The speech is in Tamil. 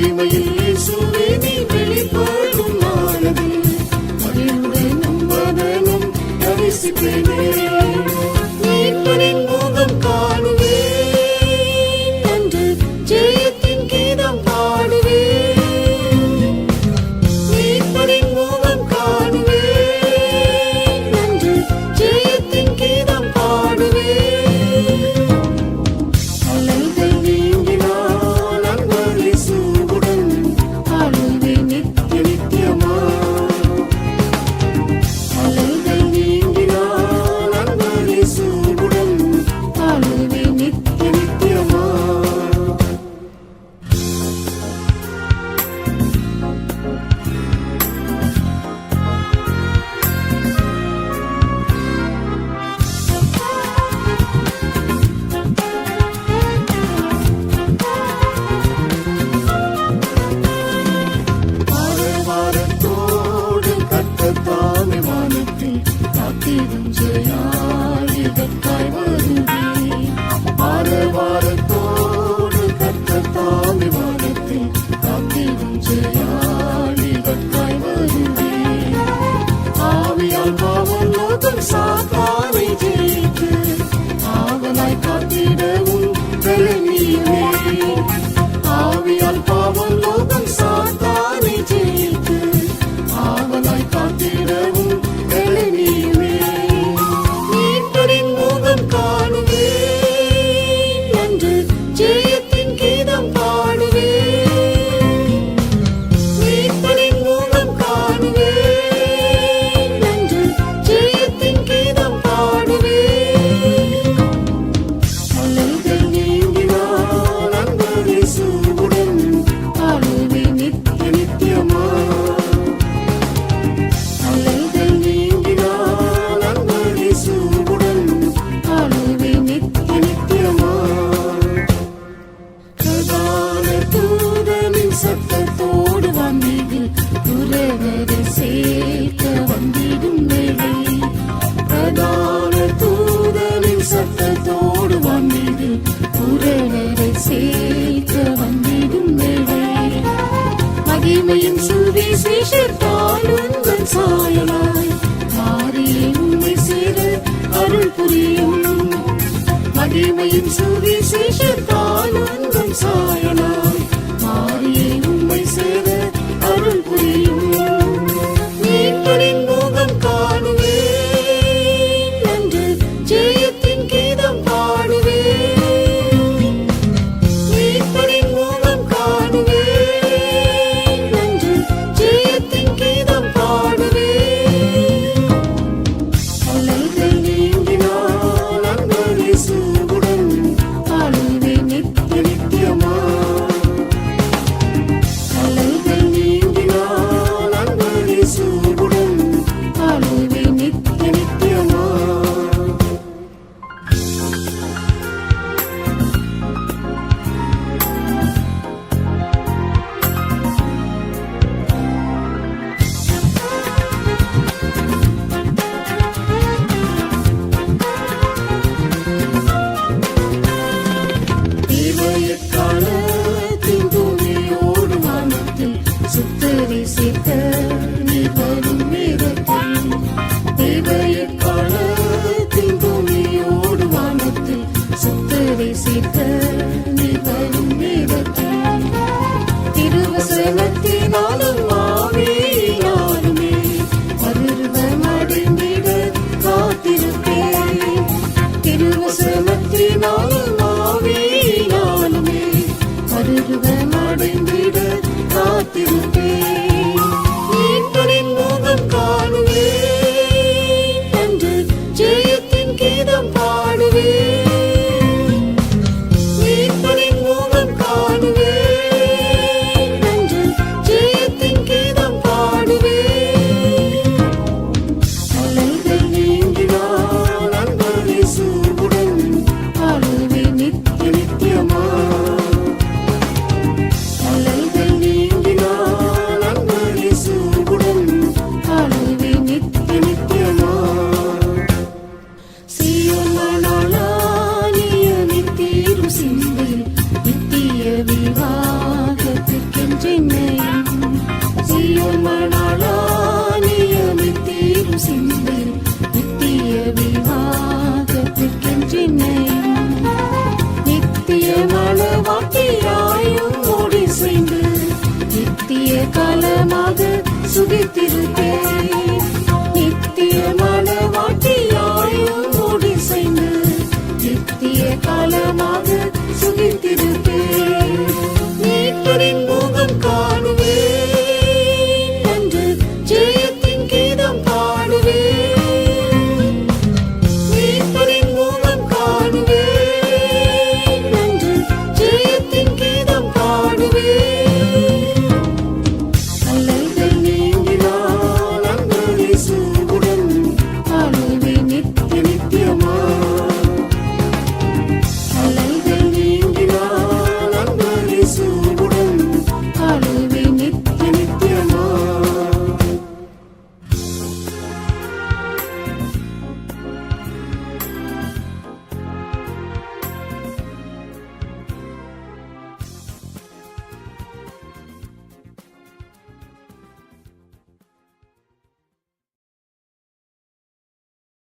மகிமையில் மகிமையும் சுவிசேஷத்தால் உங்கள் சாயலாய். மாறியும்மை சேர அருள் புரியும். மகிமையும் சுவிசேஷத்தால் உங்கள் சாயலாய். காலமாக சுகித்திருப்பேன் நித்தியமான வாட்டியாயும் மூடி செய்து நித்திய காலமாக சுகித்திருப்பேன் நீ புரிந்து